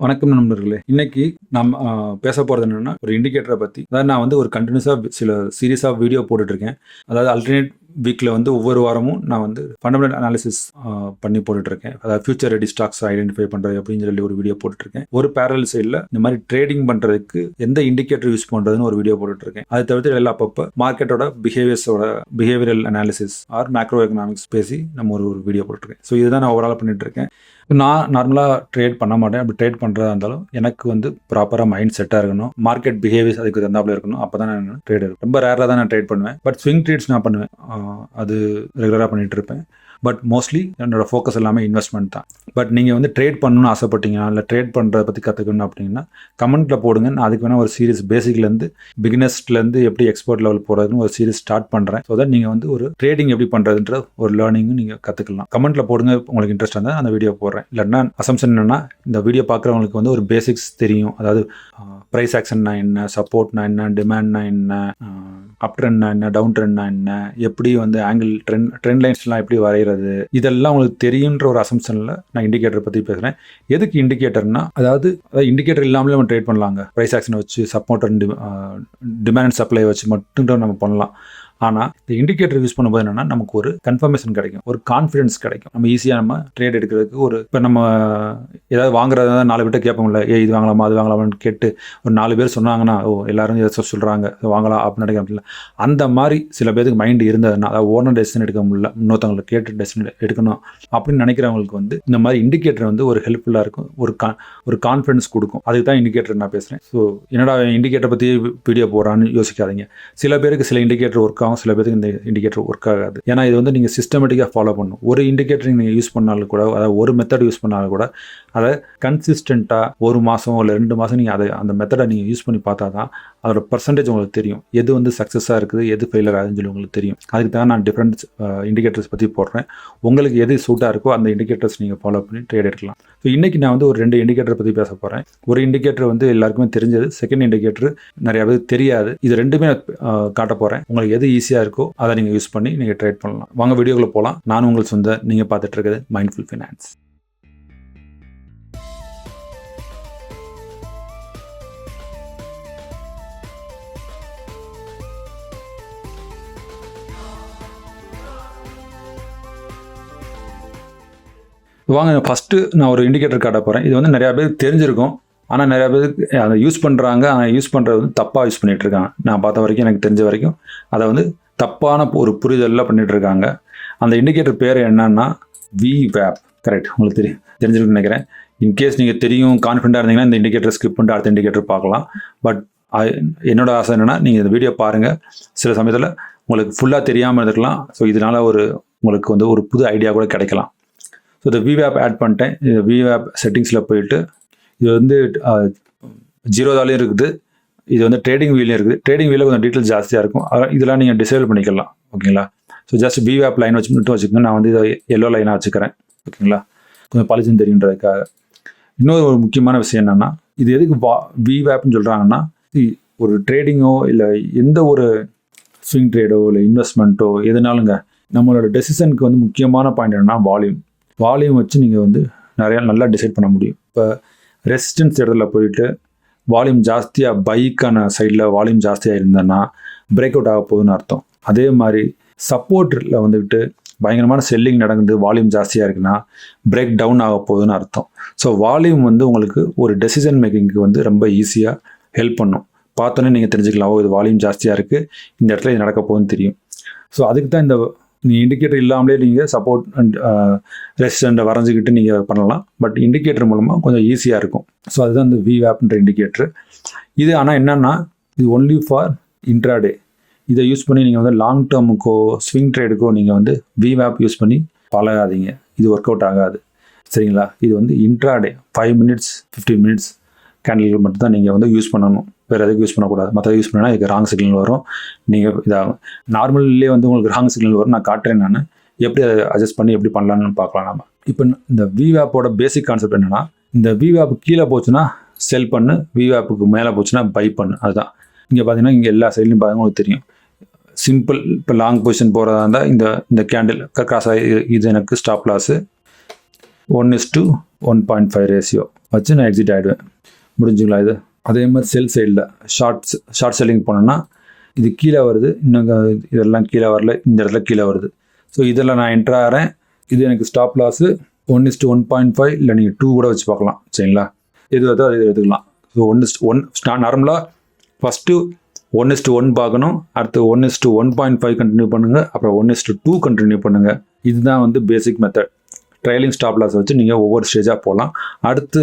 வணக்கம் நண்பர்களே. இன்னைக்கு நம்ம பேச போகிறது என்னன்னா ஒரு இண்டிகேட்டரை பற்றி அதாவது நான் வந்து ஒரு கண்டினியூஸாக சில சீரியஸாக வீடியோ போட்டுட்டு இருக்கேன் அதாவது அல்டர்னேட் வீக்கில் வந்து ஒவ்வொரு வாரமும் நான் வந்து ஃபண்டமெண்டல் அனாலிசிஸ் பண்ணி போட்டுட்ருக்கேன் அதாவது ஃபியூச்சர் ரெடி ஸ்டாக்ஸ் ஐடென்டிஃபை பண்ணுறது அப்படின்னு சொல்லி ஒரு வீடியோ போட்டுட்ருக்கேன் ஒரு பேரல் சைடில் இந்த மாதிரி ட்ரேடிங் பண்ணுறதுக்கு எந்த இண்டிகேட்டர் யூஸ் பண்ணுறதுன்னு ஒரு வீடியோ போட்டுட்ருக்கேன் அதை தவிர்த்து எல்லாம் அப்பப்போ மார்க்கெட்டோட பிஹேவியர்ஸோட behavioural analysis or macro economics பேசி நம்ம ஒரு ஒரு வீடியோ போட்டுருக்கேன் ஸோ இதுதான் நான் ஓவரால் பண்ணிட்டு இருக்கேன் நான் நார்மலாக ட்ரேட் பண்ண மாட்டேன். அப்படி ட்ரேட் பண்ணுறதா இருந்தாலும் எனக்கு வந்து ப்ராப்பராக மைண்ட் செட்டாக இருக்கணும். மார்க்கெட் பிஹேவியர்ஸ் அதுக்கு தந்தாப்பில் இருக்கணும். அப்போ தான் நான் ட்ரேட் ரொம்ப ரேராக தான் நான் ட்ரேட் பண்ணுவேன். பட் ஸ்விங் ட்ரேட்ஸ் நான் பண்ணுவேன். அது ரெகுலராக பண்ணிகிட்டு இருப்பேன். பட் மோஸ்ட்லி என்னோட ஃபோக்கஸ் எல்லாமே இன்வெஸ்ட்மெண்ட் தான். பட் நீங்கள் வந்து ட்ரேட் பண்ணணும்னு ஆசைப்பட்டீங்கன்னா இல்லை ட்ரேட் பண்ணுறத பற்றி கற்றுக்கணும் அப்படின்னா கமெண்ட்டில் போடுங்க. நான் அதுக்கு வேணால் ஒரு சீரிஸ் பேசிக்லேருந்து பிகினஸ்ட்லேருந்து எப்படி எக்ஸ்பர்ட் லெவல் போகிறதுன்னு ஒரு சீரிஸ் ஸ்டார்ட் பண்ணுறேன் ஸோ தட் நீங்கள் வந்து ஒரு ட்ரேடிங் எப்படி பண்ணுறதுன்ற ஒரு லேர்னிங்கும் நீங்கள் கற்றுக்கலாம் கமெண்ட்டில் போடுங்க உங்களுக்கு இன்ட்ரெஸ்ட் இருந்தால் அந்த வீடியோ போடுறேன். இல்லைன்னா அசம்ஷன் என்னன்னா இந்த வீடியோ பார்க்குறவங்களுக்கு வந்து ஒரு பேசிக்ஸ் தெரியும். அதாவது ப்ரைஸ் ஆக்ஷன்னா என்ன சப்போர்ட்னா என்ன டிமாண்ட்னா என்ன அப் ட்ரெண்ட்னா என்ன டவுன் ட்ரெண்ட்னா என்ன எப்படி வந்து ஆங்கிள் ட்ரெண்ட் ட்ரெண்ட் லைன்ஸ்லாம் எப்படி வரைகிறது இதெல்லாம் உங்களுக்கு தெரியுன்ற ஒரு அசம்ஷனில் நான் இண்டிகேட்டர் பற்றி பேசுகிறேன் எதுக்கு இண்டிகேட்டர்னா அதாவது அதாவது இண்டிகேட்டர் இல்லாமலே நம்ம ட்ரேட் பண்ணலாங்க. ப்ரைஸ் ஆக்ஷனை வச்சு சப்போர்ட் அண்ட் டிமாண்ட் சப்ளை வச்சு மட்டும் நம்ம பண்ணலாம். ஆனால் இந்த இண்டிகேட்டர் யூஸ் பண்ணும்போது என்னன்னா நமக்கு ஒரு கன்ஃபர்மேஷன் கிடைக்கும். ஒரு கான்ஃபிடன்ஸ் கிடைக்கும். நம்ம ஈஸியாக நம்ம ட்ரேட் எடுக்கிறதுக்கு ஒரு இப்போ நம்ம ஏதாவது வாங்குறதா நாலு பேர்ட்ட கேட்போம்ல ஏ இது வாங்கலாமா அது வாங்கலாமான்னு கேட்டு ஒரு நாலு பேர் சொன்னாங்கன்னா ஓ எல்லாரும் இதை சொல்கிறாங்க வாங்கலாம் அப்படின்னு நினைக்கிறோம் அந்த மாதிரி சில பேருக்கு மைண்டு இருந்ததுன்னா அதாவது ஓனர் டெசிஷன் எடுக்க முடியல இன்னொருத்தவங்களை கேட்டு டெசிஷன் எடுக்கணும் அப்படின்னு நினைக்கிறவங்களுக்கு வந்து இந்த மாதிரி இண்டிகேட்டர் வந்து ஒரு ஹெல்ப்ஃபுல்லாக இருக்கும். ஒரு கா ஒரு கான்ஃபிடன்ஸ் கொடுக்கும். அதுக்கு தான் இண்டிகேட்டர் நான் பேசுகிறேன் ஸோ என்னடா இண்டிகேட்டர் பற்றி வீடியோ போடுறான்னு யோசிக்காதீங்க. சில பேருக்கு சில இண்டிகேட்டர் ஒர்க் ஆகும் சில பேருக்கு இந்த இண்டிகேட்டர் ஒர்க் ஆகாது. ஏன்னா இது வந்து நீங்கள் சிஸ்டமேட்டிக்காக ஃபாலோ பண்ணணும். ஒரு இண்டிகேட்டர் நீங்கள் யூஸ் பண்ணாலும் கூட அதாவது ஒரு மெத்தட் யூஸ் பண்ணாலும் கூட அதை கன்சிஸ்டண்ட்டாக ஒரு மாதம் இல்லை ரெண்டு மாதம் நீங்கள் அதை அந்த மெத்தடை நீங்கள் யூஸ் பண்ணி பார்த்தா தான் அதோட பர்சன்டேஜ் உங்களுக்கு தெரியும். எது வந்து சக்ஸஸாக இருக்குது எது ஃபெயிலர் ஆகுதுன்னு சொல்லி உங்களுக்கு தெரியும். அதுக்கு தான் நான் டிஃப்ரெண்ட் இண்டிகேட்டர்ஸ் பற்றி போடுறேன். உங்களுக்கு எது சூட்டாக இருக்கோ அந்த இண்டிகேட்டர்ஸ் நீங்கள் ஃபாலோ பண்ணி ட்ரேட் எடுக்கலாம். ஸோ இன்றைக்கி நான் வந்து ஒரு ரெண்டு இண்டிகேட்டர் பற்றி பேச போகிறேன் ஒரு இண்டிகேட்டர் வந்து எல்லாருக்குமே தெரிஞ்சது. செகண்ட் இண்டிகேட்டர் நிறைய பேர் தெரியாது. இது ரெண்டுமே நான் காட்ட போகிறேன் உங்களுக்கு எது ஈஸியாக இருக்கோ அதை நீங்கள் யூஸ் பண்ணி நீங்கள் ட்ரேட் பண்ணலாம். வாங்க வீடியோக்குள்ள போகலாம் நான் உங்கள் சொந்த நீங்கள் பார்த்துட்டு இருக்கிறது மைண்ட்ஃபுல் ஃபினான்ஸ் வாங்க ஃபஸ்ட்டு நான் ஒரு இண்டிகேட்டர் காட்ட போகிறேன் இது வந்து நிறையா பேர் தெரிஞ்சிருக்கும். ஆனால் நிறையா பேருக்கு அதை யூஸ் பண்ணுறாங்க ஆனால் யூஸ் பண்ணுறது வந்து தப்பாக யூஸ் பண்ணிகிட்ருக்காங்க இருக்காங்க நான் பார்த்த வரைக்கும் எனக்கு தெரிஞ்ச வரைக்கும் அதை வந்து தப்பான ஒரு புரிதலில் பண்ணிகிட்ருக்காங்க அந்த இண்டிகேட்டர் பேர் என்னன்னா வி வேப் கரெக்ட் உங்களுக்கு தெரியும். தெரிஞ்சிருக்குன்னு நினைக்கிறேன். இன்கேஸ் நீங்கள் தெரியும் கான்ஃபிடண்டாக இருந்தீங்கன்னா இந்த இண்டிகேட்டர் ஸ்கிப் பண்ணிட்டு அடுத்த இண்டிகேட்டர் பார்க்கலாம். பட் என்னோட ஆசை என்னென்னா நீங்கள் இந்த வீடியோ பாருங்கள் சில சமயத்தில் உங்களுக்கு ஃபுல்லாக தெரியாமல் இருந்துக்கலாம் ஸோ இதனால் ஒரு உங்களுக்கு வந்து ஒரு புது ஐடியா கூட கிடைக்கலாம். ஸோ இந்த விவேப் ஆட் பண்ணிட்டேன். இந்த விவேப் செட்டிங்ஸில் போயிட்டு இது வந்து ஜீரோதாலையும் இருக்குது. இது வந்து ட்ரேடிங் வீலையும் இருக்குது. ட்ரேடிங் வீலில் கொஞ்சம் டீட்டெயில் ஜாஸ்தியாக இருக்கும். அதான் இதெல்லாம் நீங்கள் டிசேபிள் பண்ணிக்கலாம். ஓகேங்களா? ஸோ ஜஸ்ட் விவேப் லைன் வச்சு மட்டும் வச்சுக்கோங்க. நான் வந்து இதை எல்லோ லைனாக வச்சுக்கிறேன். ஓகேங்களா? கொஞ்சம் பளிச்சுன்னு தெரியுன்றதுக்காக. இன்னொரு ஒரு முக்கியமான விஷயம் என்னென்னா இது எதுக்கு வா விவேப்னு சொல்கிறாங்கன்னா ஒரு ட்ரேடிங்கோ இல்லை எந்த ஒரு ஸ்விங் ட்ரேடோ இல்லை இன்வெஸ்ட்மெண்ட்டோ எதுனாலுங்க நம்மளோட டெசிஷனுக்கு வந்து முக்கியமான பாயிண்ட் என்னன்னா வால்யூம் வால்யூம் வச்சு நீங்கள் வந்து நிறையா நல்லா டிசைட் பண்ண முடியும். இப்போ ரெசிஸ்டன்ஸ் இடத்துல போயிட்டு வால்யூம் ஜாஸ்தியாக பைக்கான சைடில் வால்யூம் ஜாஸ்தியாக இருந்தேன்னா பிரேக் அவுட் ஆக போகுதுன்னு அர்த்தம். அதே மாதிரி சப்போர்ட்டில் வந்துக்கிட்டு பயங்கரமான செல்லிங் நடக்குது வால்யூம் ஜாஸ்தியாக இருக்குன்னா பிரேக் டவுன் ஆக போகுதுன்னு அர்த்தம். ஸோ வால்யூம் வந்து உங்களுக்கு ஒரு டெசிஷன் மேக்கிங்க்கு வந்து ரொம்ப ஈஸியாக ஹெல்ப் பண்ணும். பார்த்தோன்னே நீங்கள் தெரிஞ்சுக்கலாம் ஓ இது வால்யூம் ஜாஸ்தியாக இருக்குது இந்த இடத்துல இது நடக்க போகுதுன்னு தெரியும். ஸோ அதுக்கு தான் இந்த நீங்கள் இண்டிகேட்டர் இல்லாமலே நீங்கள் சப்போர்ட் அண்ட் ரெசிஸ்டண்ட்டை uh, வரைஞ்சிக்கிட்டு நீங்கள் பண்ணலாம். பட் இண்டிகேட்டர் மூலமாக கொஞ்சம் ஈஸியாக இருக்கும். ஸோ அதுதான் இந்த விவேப்ன்ற இண்டிகேட்டர் இது ஆனால் என்னென்னா இது ஒன்லி ஃபார் இன்ட்ராடே இதை யூஸ் பண்ணி நீங்கள் வந்து லாங் டேர்முக்கோ ஸ்விங் ட்ரேடுக்கோ நீங்கள் வந்து விவேப் யூஸ் பண்ணி பழகாதீங்க. இது ஒர்க் அவுட் ஆகாது. சரிங்களா? இது வந்து intraday five minutes fifteen minutes கேண்டில்கள் மட்டும்தான் நீங்கள் வந்து யூஸ் பண்ணணும். வேறு எதுக்கு யூஸ் பண்ணக்கூடாது. மற்ற யூஸ் பண்ணால் இதுக்கு ராங் சிக்னல் வரும். நீங்கள் இதாகும் நார்மல்லே வந்து உங்களுக்கு ராங் சிக்னல் வரும். நான் காட்டுறேன் நான். எப்படி அதை அட்ஜஸ்ட் பண்ணி எப்படி பண்ணலான்னு பார்க்கலாம் நம்ம இப்போ இந்த விவேப்போட பேசிக் கான்செப்ட் என்னென்னா இந்த விவேப் கீழே போச்சுன்னா செல் பண்ணு. விவேப்புக்கு மேலே போச்சுன்னா பை பண்ணு. அதுதான். இங்கே பார்த்தீங்கன்னா இங்கே எல்லா சைட்லையும் பார்த்தீங்கன்னா உங்களுக்கு தெரியும். சிம்பிள் இப்போ லாங் பொசிஷன் போகிறதா இருந்தால் இந்த இந்த கேண்டில் கிராஸ் ஆகி இது எனக்கு stop loss one is to one point five ratio வச்சு நான் எக்ஸிட் ஆகிடுவேன் முடிஞ்சுங்களா இது? அதே மாதிரி செல் சைடில் ஷார்ட்ஸ் ஷார்ட் செல்லிங் போனோன்னா இது கீழே வருது இன்னும் இதெல்லாம் கீழே வரல இந்த இடத்துல கீழே வருது. ஸோ இதில் நான் என்ட்ரு ஆகிறேன் இது எனக்கு stop loss one is to one point five இல்லை நீங்கள் டூ கூட வச்சு பார்க்கலாம் சரிங்களா? எது வருதோ அது எடுத்துக்கலாம். So one is to one நார்மலாக first one is to one பார்க்கணும் அடுத்து one is to one point five continue பண்ணுங்கள் அப்புறம் one is to two continue பண்ணுங்கள் இதுதான் வந்து basic method trailing stop loss வச்சு நீங்கள் ஒவ்வொரு ஸ்டேஜாக போகலாம் அடுத்து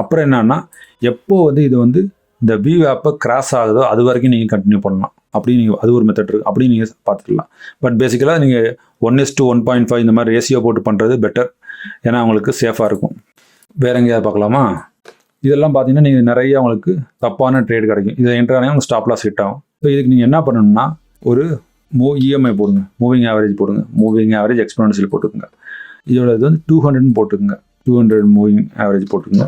அப்புறம் என்னன்னா எப்போ வந்து இது வந்து இந்த வியூ ஆப்பை கிராஸ் ஆகுதோ அது வரைக்கும் நீங்கள் கண்டினியூ பண்ணலாம். அப்படி நீங்கள் அது ஒரு மெத்தட் இருக்குது அப்படி நீங்கள் பார்த்துக்கலாம். பட் பேசிக்கலாக நீங்கள் one is to one point five இந்த மாதிரி ரேஷியோ போட்டு பண்ணுறது பெட்டர் ஏன்னா உங்களுக்கு சேஃபாக இருக்கும். வேற எங்கேயாவது பார்க்கலாமா? இதெல்லாம் பார்த்தீங்கன்னா நீங்கள் நிறைய உங்களுக்கு தப்பான ட்ரேட் கிடைக்கும். இதை என்ட்ரானே உங்களுக்கு ஸ்டாப் லாஸ் ஹிட் ஆகும். ஸோ இதுக்கு நீங்கள் என்ன பண்ணணும்னா ஒரு மூ இஎம்ஐ போடுங்க. மூவிங் ஆவரேஜ் போடுங்க. மூவிங் ஆவரேஜ் எக்ஸ்போனன்ஷியல் போட்டுக்கோங்க. இதோட இது வந்து டூ ஹண்ட்ரட்னு போட்டுக்கோங்க. டூ ஹண்ட்ரட் மூவிங் ஆவரேஜ் போட்டுக்கோங்க.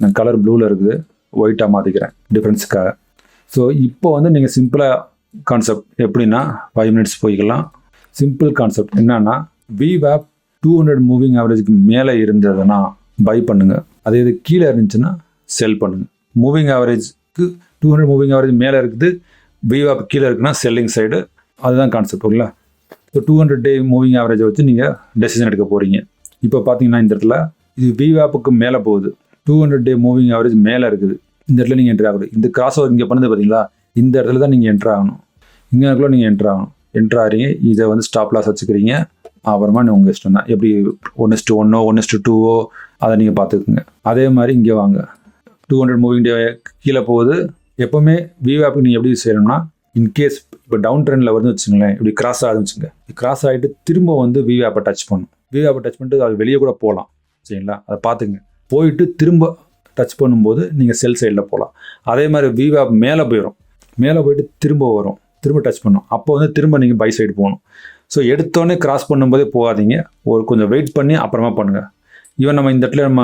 நான் கலர் ப்ளூவில் இருக்குது. ஒயிட்டாக மாற்றிக்கிறேன் டிஃப்ரென்ஸுக்காக ஸோ இப்போ வந்து நீங்கள் சிம்பிளாக கான்செப்ட் எப்படின்னா ஃபைவ் மினிட்ஸ் போய்க்கலாம். சிம்பிள் கான்செப்ட் என்னன்னா விவேப் டூ ஹண்ட்ரட் மூவிங் ஆவரேஜ்க்கு மேலே இருந்ததுன்னா பை பண்ணுங்க. அதே இது கீழே இருந்துச்சுன்னா செல் பண்ணுங்க. மூவிங் ஆவரேஜ்க்கு டூ ஹண்ட்ரட் மூவிங் ஆவரேஜ் மேலே இருக்குது. விவேப் கீழே இருக்குன்னா செல்லிங் சைடு அதுதான் கான்செப்ட் ஓகேங்களா so two hundred day moving ஆவரேஜை வச்சு நீங்கள் டெசிஷன் எடுக்க போகிறீங்க இப்போ பார்த்தீங்கன்னா இந்த இடத்துல இது விவேப்புக்கு மேலே போகுது. Two hundred day moving average மேலே இருக்குது. இந்த இடத்துல நீங்கள் என்ட்ரி ஆகணும். இந்த கிராஸ் ஓவர் இங்கே பண்ணது பார்த்தீங்களா இந்த இடத்துல தான் நீங்கள் என்ட்ரு ஆகணும். இங்கே இடத்துல நீங்கள் என்ட்ரு ஆகணும். என்ட்ரு ஆகிறீங்க இதை வந்து ஸ்டாப் லாஸ் வச்சுக்கிறீங்க. அப்புறமா நீ உங்கள் இஷ்டம் தான். எப்படி ஒன் இஸ்ட்டு ஒன்னோ ஒன் இஸ்ட்டு டூவோ அதை நீங்கள் பார்த்துக்குங்க. அதே மாதிரி இங்கே வாங்க. டூ ஹண்ட்ரட் மூவிங் டே கீழே போகுது. எப்போவுமே விவாப்புக்கு நீங்கள் எப்படி செய்யணும்னா இன்கேஸ் இப்போ டவுன் ட்ரெண்டில் வந்து வச்சுங்களேன் இப்படி கிராஸ் ஆகுதுச்சுங்க கிராஸ் ஆகிட்டு திரும்ப வந்து விவாப்பை டச் பண்ணும். விவாப்பை டச் பண்ணிட்டு அது வெளியே கூட போகலாம். சரிங்களா? அதை பார்த்துங்க போயிட்டு திரும்ப டச் பண்ணும்போது நீங்கள் செல் சைடில் போகலாம். அதே மாதிரி விவாப் மேலே போயிடும் மேலே போயிட்டு திரும்ப வரும். திரும்ப டச் பண்ணும். அப்போ வந்து திரும்ப நீங்கள் பை சைடு போகணும். ஸோ எடுத்தோடனே கிராஸ் பண்ணும்போதே போகாதீங்க. ஒரு கொஞ்சம் வெயிட் பண்ணி அப்புறமா பண்ணுங்கள் ஈவன் நம்ம இந்த இடத்துல நம்ம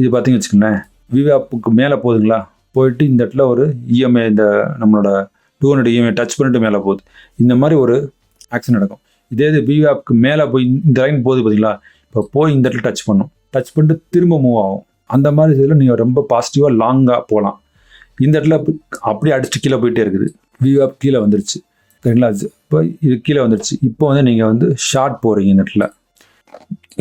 இது பார்த்தீங்கன்னு வச்சுக்கோங்களேன். விவாப்புக்கு மேலே போகுதுங்களா? போயிட்டு இந்த இடத்துல ஒரு இஎம்ஐ இந்த நம்மளோட டூ ஹண்ட்ரட் இஎம்ஐ டச் பண்ணிட்டு மேலே போகுது. இந்த மாதிரி ஒரு ஆக்ஷன் நடக்கும். இதே இது விவாப்புக்கு மேலே போய் இந்த லைன் போகுது பார்த்தீங்களா இப்போ போய் இந்த இடத்துல டச் பண்ணும். டச் பண்ணிட்டு திரும்ப மூவ் ஆகும். அந்த மாதிரி இதில் நீங்கள் ரொம்ப பாசிட்டிவாக லாங்காக போகலாம் இந்த இடத்துல அப்படியே அடிச்சு கீழே போயிட்டே இருக்குது. வியூஆப் கீழே வந்துருச்சு. சரிங்களா? இப்போ இது கீழே வந்துருச்சு. இப்போ வந்து நீங்கள் வந்து ஷார்ட் போகிறீங்க இந்த இடத்துல.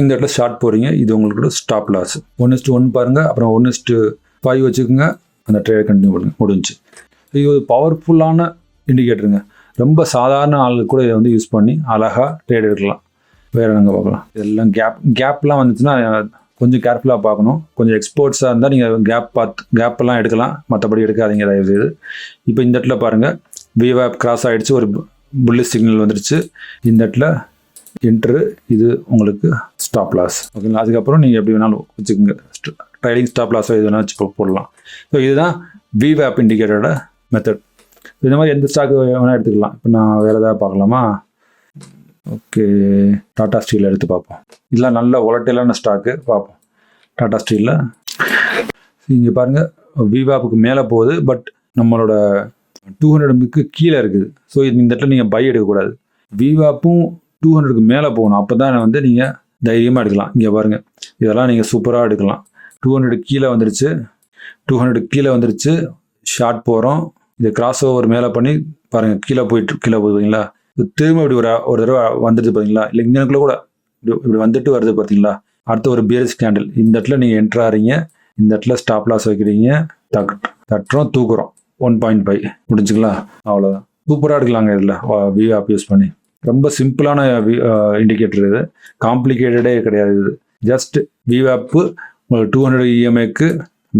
இந்த இடத்துல ஷார்ட் போகிறீங்க இது உங்களுக்கு stop loss one is to one பாருங்கள் அப்புறம் ஒன் இஸ்ட்டு ஃபைவ் வச்சுக்கோங்க. அந்த ட்ரேட் கண்டினியூ பண்ணுங்க முடிஞ்சு இது ஒரு பவர்ஃபுல்லான இண்டிகேட்டருங்க ரொம்ப சாதாரண ஆளுக்கு கூட இதை வந்து யூஸ் பண்ணி அழகாக ட்ரேட் எடுக்கலாம். வேறு நாங்கள் பார்க்கலாம். இதெல்லாம் கேப் கேப்லாம் வந்துச்சுன்னா கொஞ்சம் கேர்ஃபுல்லாக பார்க்கணும். கொஞ்சம் எக்ஸ்போர்ட்ஸாக இருந்தால் நீங்கள் கேப் பார்த்து கேப்பெல்லாம் எடுக்கலாம். மற்றபடி எடுக்காதீங்க தயவு செய்து இப்போ இந்த இடத்துல பாருங்கள் விவேப் கிராஸ் ஆகிடுச்சு ஒரு புல்லி சிக்னல் வந்துடுச்சு. இந்த இடத்துல என்ட்ரு இது உங்களுக்கு ஸ்டாப் லாஸ் ஓகேங்களா அதுக்கப்புறம் நீங்கள் எப்படி வேணாலும் வச்சுக்கோங்க. ட்ரைலிங் ஸ்டாப் லாஸோ எது வேணாலும் வச்சு போடலாம். ஸோ இதுதான் விவேப் இண்டிகேட்டரோட மெத்தட் இந்த மாதிரி எந்த ஸ்டாக் வேணால் எடுத்துக்கலாம். இப்போ நான் வேறு ஏதாவது பார்க்கலாமா? ஓகே டாடா ஸ்டீல் எடுத்து பார்ப்போம். இதெல்லாம் நல்ல ஒலட்டைலான ஸ்டாக்கு பார்ப்போம். டாடா ஸ்டீலில் இங்கே பாருங்கள் விவாப்புக்கு மேலே போகுது பட் நம்மளோட டூ ஹண்ட்ரடுக்கு கீழே இருக்குது. ஸோ இந்த இடத்துல நீங்கள் பை எடுக்கக்கூடாது. விவாப்பும் டூ ஹண்ட்ரடுக்கு மேலே போகணும். அப்போ தான் வந்து நீங்கள் தைரியமாக எடுக்கலாம். இங்கே பாருங்கள் இதெல்லாம் நீங்கள் சூப்பராக எடுக்கலாம். டூ ஹண்ட்ரடுக்கு கீழே வந்துருச்சு. டூ ஹண்ட்ரடுக்கு கீழே வந்துருச்சு. ஷார்ட் போகிறோம் இது கிராஸ் ஓவர் மேலே பண்ணி பாருங்கள் கீழே போயிட்டு கீழே போகுது பார்த்தீங்களா திரும்ப இப்படி ஒரு ஒரு தடவை வந்துடுது பார்த்தீங்களா இல்லை இங்கனக்குள்ள கூட இப்படி இப்படி வந்துட்டு வருது பார்த்தீங்களா அடுத்து ஒரு பியர்ஸ் கேண்டில் இந்த இடத்துல நீங்கள் என்ட்ரு ஆறீங்க. இந்த இடத்துல ஸ்டாப் லாஸ் வைக்கிறீங்க. தக் தட்டுறோம் தூக்குறோம். ஒன் பாயிண்ட் ஃபைவ் முடிஞ்சுங்களா அவ்வளோதான் சூப்பராக எடுக்கலாங்க இதில். வியூ ஆப் யூஸ் பண்ணி. ரொம்ப சிம்பிளான இண்டிகேட்டர் இது. காம்ப்ளிகேட்டடே கிடையாது இது. ஜஸ்ட் விவாப்பு உங்களுக்கு டூ ஹண்ட்ரட் இஎம்ஐக்கு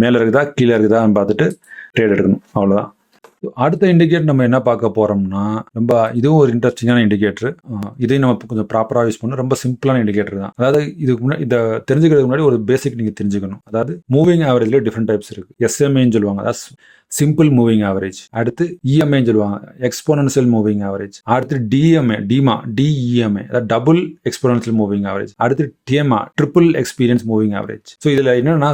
மேலே இருக்குதா கீழே இருக்குதான்னு பார்த்துட்டு ட்ரேட் எடுக்கணும். அவ்வளோதான் அடுத்த இண்டிகேட்டர் நம்ம என்ன பார்க்க போகிறோம்னா ரொம்ப இதுவும் ஒரு இன்ட்ரெஸ்டிங்கான இண்டிகேட்டர் இதையும் நம்ம கொஞ்சம் ப்ராப்பராக யூஸ் பண்ணணும். ரொம்ப சிம்பிளான இண்டிகேட்டர் தான். அதாவது இதுக்கு முன்னாடி இதை தெரிஞ்சுக்கிறதுக்கு முன்னாடி ஒரு பேசிக் நீங்கள் தெரிஞ்சுக்கணும். அதாவது மூவிங் ஆவரேஜ்ல டிஃப்ரெண்ட் டைப்ஸ் இருக்குது எஸ்எம்ஏன்னு சொல்லுவாங்க. அதாவது சிம்பிள் மூவிங் ஆவரேஜ் அடுத்து E இஎம்ஐன்னு சொல்லுவாங்க. எக்ஸ்போனன்சியல் மூவிங் ஆவரேஜ் அடுத்து டிஎம்ஏ டிமா டிஇஎம்ஏ அதாவது டபுள் எக்ஸ்போனன்சியல் மூவிங் ஆவரேஜ் அடுத்து TMA triple experience moving average so இதில் என்னன்னா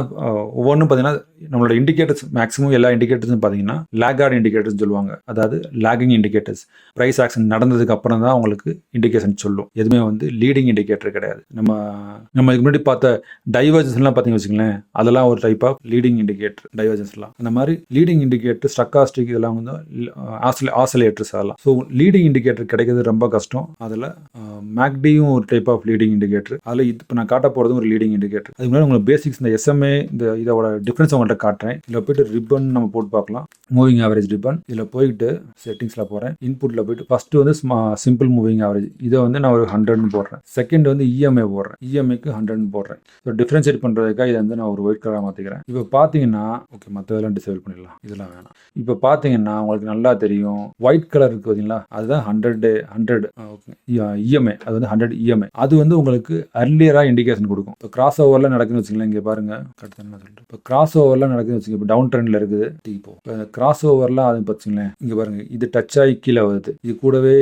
ஒவ்வொன்றும் பார்த்தீங்கன்னா நம்மளோட இண்டிகேட்டர்ஸ் மேக்ஸிமம் எல்லா இண்டிகேட்டர்ஸும் பார்த்தீங்கன்னா லேகார்ட் இண்டிகேட்டர்ஸ் சொல்லுவாங்க. அதாவது லேகிங் இண்டிகேட்டர்ஸ் ப்ரைஸ் ஆக்ஷன் நடந்ததுக்கு அப்புறம் தான் உங்களுக்கு இண்டிகேஷன் சொல்லும். எதுவுமே வந்து லீடிங் இண்டிகேட்டர் கிடையாது. நம்ம நம்ம இதுக்கு முன்னாடி பார்த்த டைவர்ஜன்ஸ்லாம் பார்த்தீங்கன்னு வச்சுங்களேன் அதெல்லாம் ஒரு டைப் ஆஃப் லீடிங் இண்டிகேட்டர் டைவர்ஜன்ஸ்லாம் அந்த மாதிரி லீடிங் இண்டிகேட்டர் ஸ்டக்காஸ்டிக் இதெல்லாம் வந்து ஆசிலே ஆசிலேட்டர்ஸ் அதெல்லாம் ஸோ லீடிங் இண்டிகேட்டர் கிடைக்கிறது ரொம்ப கஷ்டம். அதில் மேக்டியும் ஒரு டைப் ஆஃப் லீடிங் இண்டிகேட்டர் அதில் இது இப்போ நான் காட்ட போகிறதும் ஒரு லீடிங் இண்டிகேட்டர் அதுக்கு முன்னாடி உங்களுக்கு பேசிக்ஸ் இந்த எஸ்எம்ஏ இந்த இதோட டிஃப்ரென்ஸ் உங்கள்கிட்ட காட்டுறேன். இதில் போயிட்டு ரிப்பன் நம்ம போட்டு பார்க்கலாம். மூவிங் ஆவரேஜ் ரிப்பன் இதில் போயிட்டு செட்டிங்ஸில் போகிறேன் இன்புட்டில் போயிட்டு ஃபஸ்ட்டு வந்து சிம்பிள் மூவிங் ஆவரேஜ் இதை வந்து நான் ஒரு ஹண்ட்ரட்னு போடுறேன். செகண்ட் வந்து இஎம்ஐ போடுறேன். இஎம்ஐக்கு ஹண்ட்ரட்னு போடுறேன். ஸோ டிஃப்ரென்ஷியேட் பண்ணுறதுக்காக இதை வந்து நான் ஒரு ஒயிட் கலராக மாற்றிக்கிறேன் இப்போ பார்த்தீங்கன்னா ஓகே மற்றதெல்லாம் டிசேபிள் பண்ணிடலாம். இதெல்லாம் வேணாம். இப்போ பார்த்தீங்கன்னா உங்களுக்கு நல்லா தெரியும் ஒயிட் கலர் இருக்கு பார்த்தீங்களா அதுதான் ஹண்ட்ரட் ஹண்ட்ரட் ஓகே இஎம்ஐ அது வந்து ஹண்ட்ரட் இஎம்ஐ அது வந்து உங்களுக்கு அர்லியராக இண்டிகேஷன் கொடுக்கும். இப்போ கிராஸ் ஓவரில் நடக்குதுன்னு வச்சுங்களேன் இங்கே பாருங்க. கரெக்டாக நான் சொல்லிட்டு. இப்போ கிராஸ் ஓவரில் நடக்குதுன்னு வச்சுங்க இப்போ டவுன் ட்ரெண்டில் இருக்குது. இப்போ. இப்போ கிராஸ் ஓவர்லாம் அது பார்த்தீங்களேன் இங்கே பாருங்க இது டச் ஆகி கீழே வருது. இது கூடவே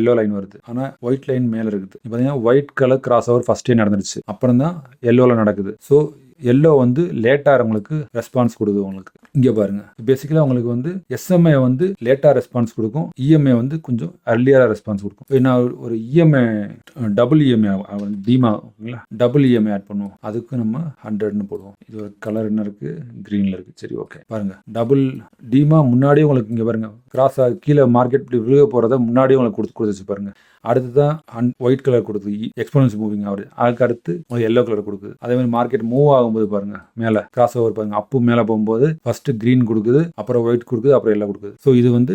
எல்லோ லைன் வருது. ஆனால் ஒயிட் லைன் மேலே இருக்குது. இப்போ பார்த்தீங்கன்னா ஒயிட் கலர் கிராஸ் ஓவர் ஃபஸ்ட்டே நடந்துருச்சு. அப்புறம் தான் எல்லோவில் நடக்குது. ஸோ எல்லோ வந்து லேட்டாக உங்களுக்கு ரெஸ்பான்ஸ் கொடுக்குது உங்களுக்கு. இங்கே பாருங்க. பேசிக்கலாக உங்களுக்கு வந்து எஸ்எம்ஐ வந்து லேட்டாக ரெஸ்பான்ஸ் கொடுக்கும். இஎம்ஐ வந்து கொஞ்சம் அர்லியராக ரெஸ்பான்ஸ் கொடுக்கும். ஏன்னா நான் ஒரு- ஒரு இஎம்ஐ டபுள் இஎம்ஐ டீமா ஓகேங்களா டபுள் இஎம்ஐ ஆட் பண்ணுவோம். அதுக்கு நம்ம ஹண்ட்ரட்னு போடுவோம். இது ஒரு கலர் என்ன இருக்குது க்ரீனில் இருக்குது சரி ஓகே பாருங்கள் டபுள் டீமா முன்னாடியே உங்களுக்கு இங்கே பாருங்க. கிராஸ் கீழே மார்க்கெட் இப்படி விழுக போகிறத முன்னாடியே உங்களுக்கு கொடுத்து கொடுத்துச்சு பாருங்க. அடுத்து தான் ஒயிட் கலர் கொடுக்குது. எக்ஸ்போனன்ஸ் மூவிங் ஆகுது அதுக்கு அடுத்து உங்களுக்கு எல்லோ கலர் கொடுக்குது. அதே மாதிரி மார்க்கெட் மூவ் ஆகும்போது பாருங்க மேலே கிராஸ் ஓவர் பாருங்க. அப்பு மேலே போகும்போது ஃபர்ஸ்ட் க்ரீன் கொடுக்குது அப்புறம் ஒயிட் கொடுக்குது அப்புறம் எல்லோ கொடுக்குது. ஸோ இது வந்து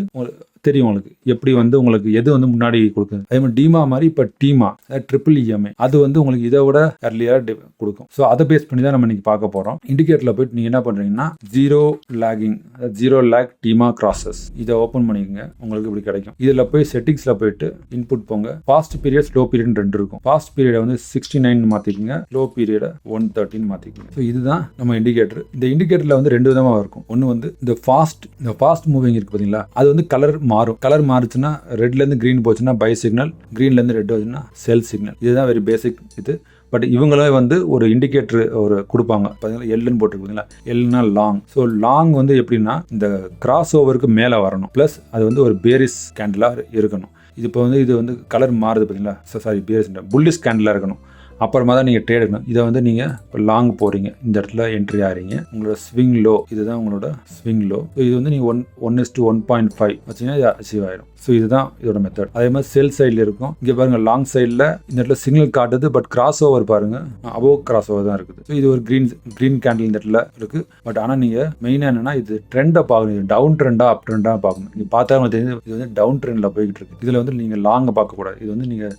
தெரியும் உங்களுக்கு. எப்படி வந்து உங்களுக்கு எது வந்து முன்னாடி கொடுக்குது. அதே மாதிரி டீமா மாதிரி இப்போ டீமா ட்ரிபிள் இஎம்ஐ அது வந்து உங்களுக்கு இதை விட அர்லியாக கொடுக்கும். ஸோ அதை பேஸ் பண்ணி தான் நம்ம இன்னைக்கு பார்க்க போகிறோம் இண்டிகேட்டரில் போயிட்டு நீங்கள் என்ன பண்ணுறீங்கன்னா ஜீரோ லேகிங் ஜீரோ லேக் டீமா கிராசஸ் இதை ஓப்பன் பண்ணிக்கோங்க. உங்களுக்கு இப்படி கிடைக்கும். இதில் போய் செட்டிங்ஸில் போயிட்டு இன்புட் போங்க. ஃபாஸ்ட் பீரியட் ஸ்லோ பீரியட் ரெண்டு இருக்கும். ஃபாஸ்ட் பீரியடை வந்து சிக்ஸ்டி நைன் மாற்றிக்கோங்க ஸ்லோ பீரியடை ஒன் தேர்ட்டின் மாற்றிக்கோங்க ஸோ இதுதான் நம்ம இண்டிகேட்டர் இந்த இண்டிகேட்டரில் வந்து ரெண்டு விதமாக இருக்கும். ஒன்று வந்து இந்த ஃபாஸ்ட் இந்த ஃபாஸ்ட் மூவிங் இருக்கு பார்த்தீங்களா அது வந்து கலர் மாறும். கலர் மாறுச்சுன்னா ரெட்லேருந்து க்ரீன் போச்சுன்னா பை சிக்னல் க்ரீன்லேருந்து ரெட் வந்துச்சுன்னா செல் சிக்னல் இதுதான் வெரி பேசிக் இது. பட் இவங்களே வந்து ஒரு இண்டிகேட்டர் ஒரு கொடுப்பாங்க. பார்த்தீங்கன்னா எல்லுன்னு போட்டிருக்கீங்களா எல்னா லாங் ஸோ லாங் வந்து எப்படின்னா இந்த கிராஸ் ஓவருக்கு மேலே வரணும். ப்ளஸ் அது வந்து ஒரு பேரிஸ் கேண்டிலாக இருக்கணும். இது இப்போ வந்து இது வந்து கலர் மாறுது பார்த்தீங்களா? சாரி பேரிஸ் புல்லிஸ் கேண்டிலாக இருக்கணும். அப்புறமா தான் நீங்கள் ட்ரேட் எடுக்கணும். இதை வந்து நீங்கள் இப்போ லாங் போகிறீங்க இந்த இடத்துல என்ட்ரி ஆகிறீங்க உங்களோட ஸ்விங் லோ இதுதான் உங்களோட ஸ்விங் லோ ஸோ இது வந்து நீங்கள் one one is to one point five வச்சிங்கன்னா இது அச்சீவ் ஆயிடும் ஸோ இதுதான் இதோட மெத்தட் அதே மாதிரி செல் சைடில் இருக்கும். இங்கே பாருங்கள் லாங் சைடில் இந்த இடத்துல சிக்னல் காட்டுது பட் கிராஸ் ஓவர் பாருங்கள் அபோவ் கிராஸ் ஓவர் தான் இருக்குது. ஸோ இது ஒரு க்ரீன் க்ரீன் கேண்டில் இந்த இடத்துல இருக்குது பட் ஆனால் நீங்கள் மெயினாக என்னென்னா இது ட்ரெண்டை பார்க்கணும். டவுன் ட்ரெண்டாக அப் ட்ரெண்டாக பார்க்கணும். நீங்கள் பார்த்தா தெரிஞ்சு இது வந்து டவுன் ட்ரெண்டில் போய்கிட்டு இருக்கு. இதில் வந்து நீங்கள் லாங்கை பார்க்கக்கூடாது. இது வந்து நீங்கள்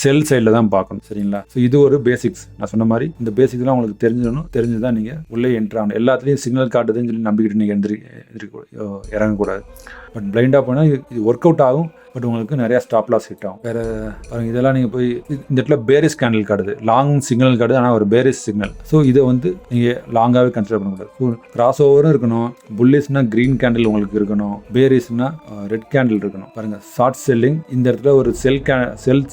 செல் சைடில் தான் பார்க்கணும் சரிங்களா? ஸோ இது ஒரு பேசிக்ஸ் நான் சொன்ன மாதிரி இந்த பேசிக்ஸ்லாம் உங்களுக்கு தெரிஞ்சிடணும். தெரிஞ்சு தான் நீங்கள் உள்ளே என்ட்ரு ஆகணும். எல்லாத்துலேயும் சிக்னல் காட்டுதுன்னு சொல்லி நம்பிக்கிட்டு நீங்கள் எந்திரி எந்திரிக்க இறங்கக்கூடாது. பட் பிளைண்டாக போனால் இது ஒர்க் அவுட் ஆகும். பட் உங்களுக்கு நிறைய ஸ்டாப் லாஸ் ஹிட் ஆகும். வேறு பாருங்க இதெல்லாம் நீங்கள் போய் இந்த இடத்துல பேரிஸ் கேண்டில் காட்டுது. லாங் சிக்னல் காட்டுது ஆனால் ஒரு பேரிஸ் சிக்னல் ஸோ இதை வந்து நீங்கள் லாங்காகவே கன்சிடர் பண்ணக்கூடாது. ஸோ கிராஸ் ஓவரும் இருக்கணும். புல்லிஸ்னா க்ரீன் கேண்டில் உங்களுக்கு இருக்கணும். பேரிஸ்னா ரெட் கேண்டில் இருக்கணும். பாருங்க ஷார்ட் செல்லிங் இந்த இடத்துல ஒரு செல் கே செல்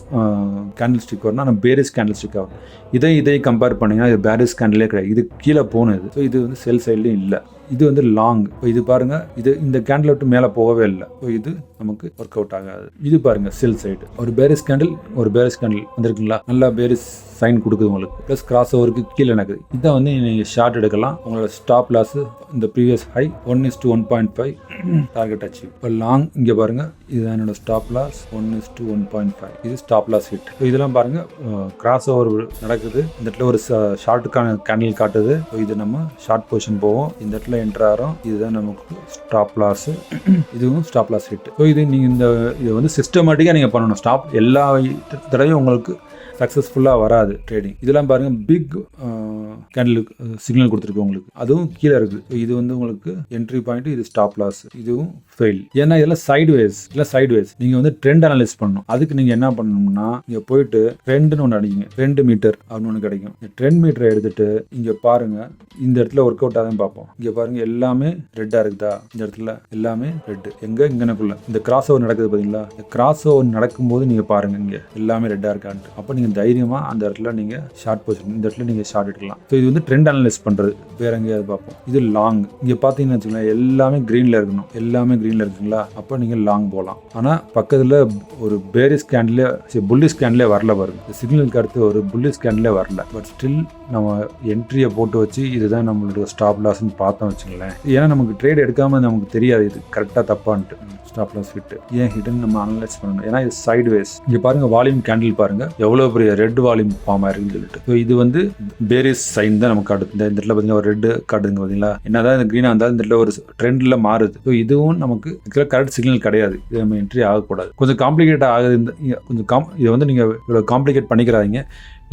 கேண்டில் ஸ்டிக் வரணும் ஆனால் பேரிஸ் கேண்டில் ஸ்டிக் ஆகும். இதை இதை கம்பேர் பண்ணிங்கன்னா இது பேரிஸ் கேண்டிலே கிடையாது. இது கீழே போனது. ஸோ இது வந்து செல் சைட்லேயும் இல்லை. இது வந்து லாங் இப்போ இது பாருங்கள் இது இந்த கேண்டில் விட்டு மேலே போகவே இல்லை. ஸோ இது நமக்கு ஒர்க் அவுட் ஆகாது. இது பாருங்கள் செல் சைடு ஒரு பேரிஸ் கேண்டில் ஒரு பேரிஸ் கேண்டில் வந்திருக்குங்களா? நல்லா பேரிஸ் சைன் கொடுக்குது உங்களுக்கு. ப்ளஸ் கிராஸ் ஓவருக்கு கீழே நடக்குது. இதை வந்து நீங்கள் ஷார்ட் எடுக்கலாம். உங்களோட ஸ்டாப் லாஸ் இந்த previous high one is to one point five target achieve இப்போ லாங் இங்கே பாருங்க. இதுதான் என்னோட stop loss one is to one point five இது ஸ்டாப் லாஸ் ஹிட் இதெல்லாம் பாருங்க கிராஸ் ஓவர் நடக்குது. இந்த இடத்துல ஒரு ஷார்ட்டுக்கான கேண்டில் காட்டுது. ஸோ இது நம்ம ஷார்ட் பொசிஷன் போவோம். இந்த இடத்துல என்ட்ரு ஆகிறோம் இதுதான் நமக்கு ஸ்டாப் லாஸ் இதுவும் ஸ்டாப் லாஸ் ஹிட் ஸோ இது நீங்கள் இந்த இதை வந்து சிஸ்டமேட்டிக்காக நீங்கள் பண்ணணும். ஸ்டாப் எல்லா தடவையும் உங்களுக்கு சக்ஸஸ்ஃபுல்லாக வராது ட்ரேடிங் இதெல்லாம் பாருங்கள் பிக் கேண்டில் சிக்னல் கொடுத்துருக்கு உங்களுக்கு. அதுவும் கீழே இருக்குது. இது வந்து உங்களுக்கு என்ட்ரி பாயிண்ட் இது ஸ்டாப் லாஸ் இதுவும் ஃபெயில் ஏன்னா இதெல்லாம் சைட்வேஸ் இல்லை சைட்வேஸ் நீங்கள் வந்து ட்ரெண்ட் அனலைஸ் பண்ணணும். அதுக்கு நீங்கள் என்ன பண்ணணும்னா இங்கே போயிட்டு ட்ரெண்டுன்னு ஒன்று அடிங்க. ட்ரெண்ட் மீட்டர் அப்படின்னு ஒன்று கிடைக்கும். ட்ரெண்ட் மீட்டரை எடுத்துட்டு இங்கே பாருங்கள் இந்த இடத்துல ஒர்க் அவுட் ஆகும் பார்ப்போம். இங்கே பாருங்கள் எல்லாமே ரெட்டாக இருக்குதா? இந்த இடத்துல எல்லாமே ரெட்டு எங்கே? இங்கனக்குள்ள இந்த கிராஸ் ஓவர் நடக்குது பார்த்தீங்களா இந்த கிராஸ் ஓவர் நடக்கும்போது நீங்கள் பாருங்கள் இங்கே. எல்லாமே ரெட்டாக இருக்கான்ட்டு. அப்போ நீங்கள் கொஞ்சம் தைரியமாக அந்த இடத்துல நீங்கள் ஷார்ட் பொசிஷன் இந்த இடத்துல நீங்கள் ஷார்ட் எடுக்கலாம். ஸோ இது வந்து ட்ரெண்ட் அனலைஸ் பண்ணுறது வேற எங்கேயாவது பார்ப்போம். இது லாங் இங்கே பார்த்தீங்கன்னு வச்சுக்கோங்களேன் எல்லாமே க்ரீனில் இருக்கணும். எல்லாமே க்ரீனில் இருக்குங்களா? அப்போ நீங்கள் லாங் போகலாம் ஆனால் பக்கத்தில் ஒரு பேரிஸ் சரி புல்லி கேண்டிலே வரல பாருங்க. சிக்னலுக்கு அடுத்து ஒரு புல்லி கேண்டிலே வரல. பட் ஸ்டில் நம்ம என்ட்ரியை போட்டு வச்சு இதுதான் நம்மளோட ஸ்டாப் லாஸ்ன்னு பார்த்தோம் வச்சுங்களேன் ஏன்னா நமக்கு ட்ரேட் எடுக்காமல் நமக்கு தெரியாது. இது கரெக்டாக தப்பான்ட்டு. ஸ்டாப் லாஸ் ஹிட் ஏன் ஹிட்னு நம்ம அனலைஸ் பண்ணணும். ஏன்னா இது சைடு வேஸ் இங்கே பாருங்க வால்யூம் கேண்டில் பாருங்கள் எவ்வளோ பெரிய ரெட் வால்யூம் ஃபார்ம் ஆயிருக்குன்னு சொல்லிட்டு. ஸோ இது வந்து பேரிஸ் சைன் தான் நமக்கு காட்டுது. இந்த இடத்துல பார்த்தீங்கன்னா ஒரு ரெட் காட்டுதுங்க பார்த்தீங்களா என்னதான் இந்த க்ரீனாக இருந்தாலும் இந்த இடத்துல ஒரு ட்ரெண்டில் மாறுது. ஸோ இதுவும் நமக்கு கரெக்ட் சிக்னல் கிடையாது. இது நம்ம என்ட்ரி ஆகக்கூடாது. கொஞ்சம் காம்ப்ளிகேட் ஆகுது. இந்த கொஞ்சம் காம் இதை வந்து நீங்கள் இவ்வளோ காம்ப்ளிகேட் பண்ணிக்கிறாதீங்க.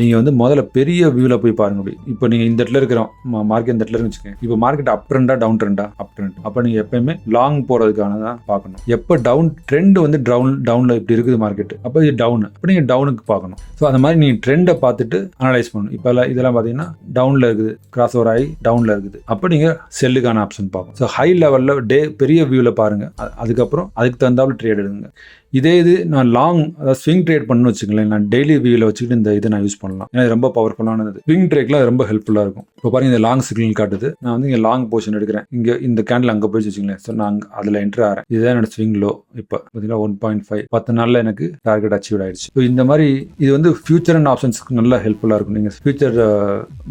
நீங்கள் வந்து முதல்ல பெரிய வியூவில் போய் பாருங்க அப்படி. இப்போ நீங்கள் இந்த இடத்துல இருக்கிறோம். மார்க்கெட் இந்த இடத்துல வச்சுக்கோங்க. இப்போ மார்க்கெட் அப் ட்ரெண்டா டவுன் ட்ரெண்டா அப் ட்ரெண்ட் அப்போ நீங்கள் எப்பயுமே லாங் போகிறதுக்கான தான் பார்க்கணும். எப்போ டவுன் ட்ரெண்ட் வந்து டவுன் டவுனில் இப்படி இருக்குது மார்க்கெட் அப்போ இது டவுன் அப்போ நீங்கள் டவுனுக்கு பார்க்கணும். ஸோ அந்த மாதிரி நீங்கள் ட்ரெண்டை பார்த்துட்டு அனலைஸ் பண்ணணும். இப்போ எல்லாம் இதெல்லாம் பார்த்தீங்கன்னா டவுனில் இருக்குது. கிராஸ் ஓவர் ஆகி டவுனில் இருக்குது. அப்போ நீங்கள் செல்லுக்கான ஆப்ஷன் பார்க்கணும். ஸோ ஹை லெவலில் டே பெரிய வியூவில் பாருங்கள் அதுக்கப்புறம் அதுக்கு தகுந்தாப்புல ட்ரேட் எடுங்க. இதே இது நான் லாங் அதாவது ஸ்விங் ட்ரேட் பண்ணணும்னு வச்சுங்களேன் நான் டெய்லி வியூவில் வச்சுக்கிட்டு இந்த இதை நான் யூஸ் பண்ணலாம். ஏன்னா ரொம்ப பவர்ஃபுல்லானது ஸ்விங் ட்ரேட்ல ரொம்ப ஹெல்ப்ஃபுல்லாக இருக்கும். இப்போ பாருங்க இந்த லாங் சிக்னல் காட்டுது. நான் வந்து இங்கே லாங் போர்ஷன் எடுக்கிறேன். இங்கே இந்த கேண்டில் அங்கே போயிடுச்சு வச்சுக்கலேன் ஸோ நான் அதில் என்ட்ரு ஆகிறேன் இதுதான் என்னோட ஸ்விங் லோ இப்போ. பார்த்தீங்கன்னா ஒன் பாயிண்ட் ஃபைவ் பத்து நாளில் எனக்கு டார்கெட் அச்சீவ் ஆயிடுச்சு. ஸோ இந்த மாதிரி இது வந்து ஃபியூச்சர் அண்ட் ஆப்ஷன்ஸ்க்கு நல்லா ஹெல்ப்ஃபுல்லாக இருக்கும். நீங்கள் ஃபியூச்சர்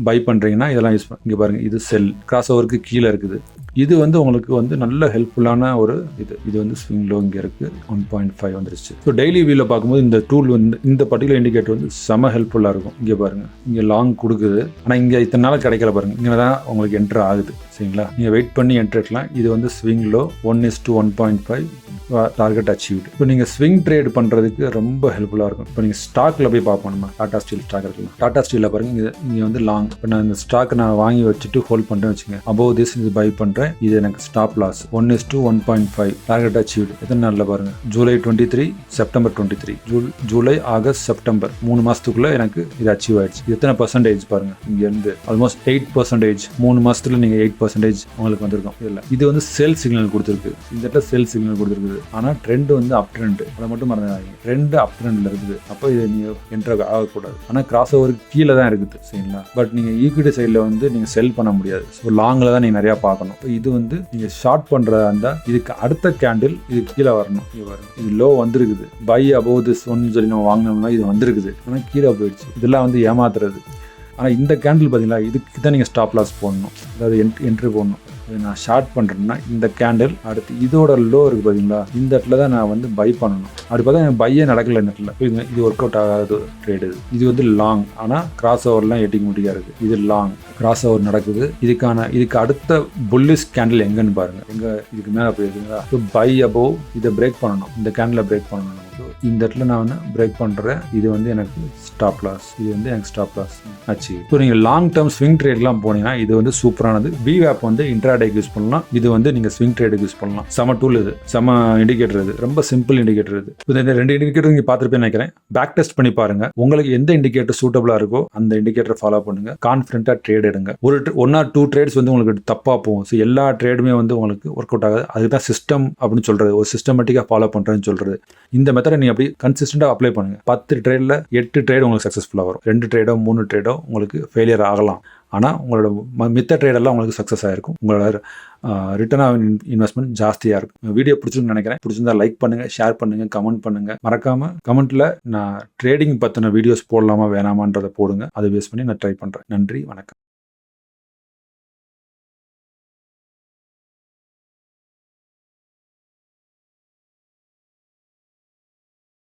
பை பண்ணுறீங்கன்னா இதெல்லாம் யூஸ் பண்ண இங்கே பாருங்கள் இது செல் கிராஸ் ஓவருக்கு கீழே இருக்குது. இது வந்து உங்களுக்கு வந்து நல்ல ஹெல்ப்ஃபுல்லான ஒரு இது. இது வந்து ஸ்விங் லோ இங்கே இருக்குது ஒன் பாயிண்ட் ஃபைவ் வந்துருச்சு. ஸோ டெய்லி வியூவில் பார்க்கும்போது இந்த டூல் வந்து இந்த பர்டிகுலர் இண்டிகேட்டர் வந்து செம ஹெல்ப்ஃபுல்லாக இருக்கும். இங்கே பாருங்கள் இங்கே லாங் கொடுக்குது. ஆனால் இங்கே இத்தனை நாள் கிடைக்கல பாருங்கள் இங்கே தான் உங்களுக்கு என்ட்ரு ஆகுது. சரிங்களா? நீங்கள் வெயிட் பண்ணி என்ட்ரு எடுக்கலாம். இது வந்து swing low one is to one point five target achieved இப்போ நீங்கள் ஸ்விங் ட்ரேட் பண்ணுறதுக்கு ரொம்ப ஹெல்ப்ஃபுல்லாக இருக்கும். இப்போ நீங்கள் ஸ்டாக்கில் போய் பார்ப்போம் நம்ம. டாடா ஸ்டீல் ஸ்டாக் இருக்கலாம் டாடா ஸ்டீலில் பாருங்க. இங்கே இங்கே வந்து லாங் இப்போ நான் இந்த ஸ்டாக் நான் வாங்கி வச்சுட்டு ஹோல்ட் பண்ணுறேன் வச்சுங்க அபோவ் திஸ் இது பை பண்ணுறேன் இது எனக்கு stop loss one is to one point five target achieved எத்தனை நாளில் பாருங்க? July twenty three September twenty three July August September மூணு மாதத்துக்குள்ளே எனக்கு இது அச்சீவ் ஆயிடுச்சு. எத்தனை பர்சன்டேஜ் பாருங்க? இங்கேருந்து ஆல்மோஸ்ட் எயிட் பர்சன்டேஜ் மூணு மாசத்துல நீங்கள் எயிட் பர்சன்டேஜ் உங்களுக்கு வந்திருக்கும். இல்லை. இது வந்து செல் சிக்னல் கொடுத்துருக்கு. இந்த இடத்துல செல் சிக்னல் கொடுத்துருக்குது. ஆனால் ட்ரெண்ட் வந்து அப் ட்ரெண்ட் அதை மட்டும் மறந்துடாதீங்க. ட்ரெண்ட் அப் ட்ரெண்டில் இருக்குது. அப்போ இது நீங்கள் என்ட்ரு ஆகக்கூடாது. ஆனால் கிராஸ் ஓவருக்கு கீழே தான் இருக்குது. சரிங்களா? பட் நீங்கள் ஈக்விட்டி சைடில் வந்து நீங்கள் செல் பண்ண முடியாது. ஸோ லாங்கில் தான் நீங்கள் நிறையா பார்க்கணும். இப்போ இது வந்து நீங்கள் ஷார்ட் பண்ணுறதா இருந்தால் இதுக்கு அடுத்த கேண்டில் இது கீழே வரணும். இது லோ வந்திருக்குது. பை அபோவ் திஸ் ஒன்னு சொல்லி நம்ம வாங்கினோம்னா இது வந்திருக்குது. ஆனால் கீழே போயிடுச்சு. இதெல்லாம் வந்து ஏமாத்துறது. ஆனால் இந்த கேண்டில் பார்த்தீங்களா இதுக்கு தான் நீங்கள் ஸ்டாப் லாஸ் போடணும். அதாவது என்ட்ரி போடணும். இதை நான் ஷார்ட் பண்ணுறேன்னா இந்த கேண்டில் அடுத்து இதோட லோ இருக்குது பார்த்தீங்களா இந்த இடத்துல தான் நான் வந்து பை பண்ணணும். அப்படி பார்த்தா எனக்கு பையே நடக்கல இந்த இடத்துல. இது ஒர்க் அவுட் ஆகாத ட்ரேடு இது. இது வந்து லாங் ஆனால் கிராஸ் ஓவர்லாம் எட்டிக்கு முடியாது. இருக்குது இது லாங் கிராஸ் ஓவர் நடக்குது. இதுக்கான இதுக்கு அடுத்த புல்லிஸ் கேண்டில் எங்கன்னு பாருங்கள் எங்கே இதுக்கு மேலே போயிருக்குங்களா? ஸோ பை அபோவ் இதை பிரேக் பண்ணணும். இந்த கேண்டில் பிரேக் பண்ணணும். ஸோ இந்த இடத்துல நான் வந்து பிரேக் பண்ணுறேன் இது வந்து எனக்கு ஸ்டாப் லாஸ் இது வந்து எனக்கு ஸ்டாப் லாஸ் ஆச்சு. இப்போ நீங்கள் லாங் டேர்ம் ஸ்விங் ட்ரேட்லாம் போனீங்கன்னா இது வந்து சூப்பரானது விவேப் வந்து இன்ட்ராடேக்கு யூஸ் பண்ணலாம். இது வந்து நீங்கள் ஸ்விங் ட்ரேடுக்கு யூஸ் பண்ணலாம். செம டூல் இது. செம இண்டிகேட்டர் இது. ரொம்ப சிம்பிள் இண்டிகேட்டர் இது. இந்த ரெண்டு இண்டிகேட்டர் நீங்கள் பார்த்துருப்பேன்னு நினைக்கிறேன். பேக் டெஸ்ட் பண்ணி பாருங்க. உங்களுக்கு எந்த இண்டிகேட்டர் சூட்டபிளாக இருக்கோ அந்த இண்டிகேட்டர் ஃபாலோ பண்ணுங்க. கான்ஃபிடென்ட்டாக ட்ரேட் எடுங்க. ஒரு ஒன் ஆர் டூ ட்ரேட்ஸ் வந்து உங்களுக்கு தப்பாக போகும். ஸோ எல்லா ட்ரேடுமே வந்து உங்களுக்கு ஒர்க் அவுட் ஆகாது. அதுக்கு தான் சிஸ்டம் அப்படின்னு சொல்கிறது ஒரு சிஸ்டமேட்டிக்காக ஃபாலோ பண்ணுறேன்னு சொல்கிறது இந்த மெத்தடை நீங்கள் அப்படி கன்சிஸ்டண்டாக அப்ளை பண்ணுங்கள் பத்து ட்ரேடில் எட்டு ட்ரேட் உங்களுக்கு சக்ஸஸ்ஃபுல்லாக வரும். ரெண்டு ட்ரேடோ மூணு ட்ரேடோ உங்களுக்கு ஃபெயிலியர் ஆகலாம். ஆனால் உங்களோட ம- மித்த ட்ரேடெல்லாம் உங்களுக்கு சக்ஸஸ் ஆகிருக்கும் உங்களோட ரிட்டர்ன் ஆஃப் இன்வெஸ்ட்மெண்ட் ஜாஸ்தியாக இருக்கும். வீடியோ பிடிச்சிருந்து நினைக்கிறேன். பிடிச்சிருந்தா லைக் பண்ணுங்கள் ஷேர் பண்ணுங்கள் கமெண்ட் பண்ணுங்கள் மறக்காமல் கமெண்ட்டில் நான் ட்ரேடிங் பற்றின வீடியோஸ் போடலாமா வேணாமான்றதை போடுங்க. அதை பேஸ் பண்ணி நான் ட்ரை பண்ணுறேன் நன்றி வணக்கம்.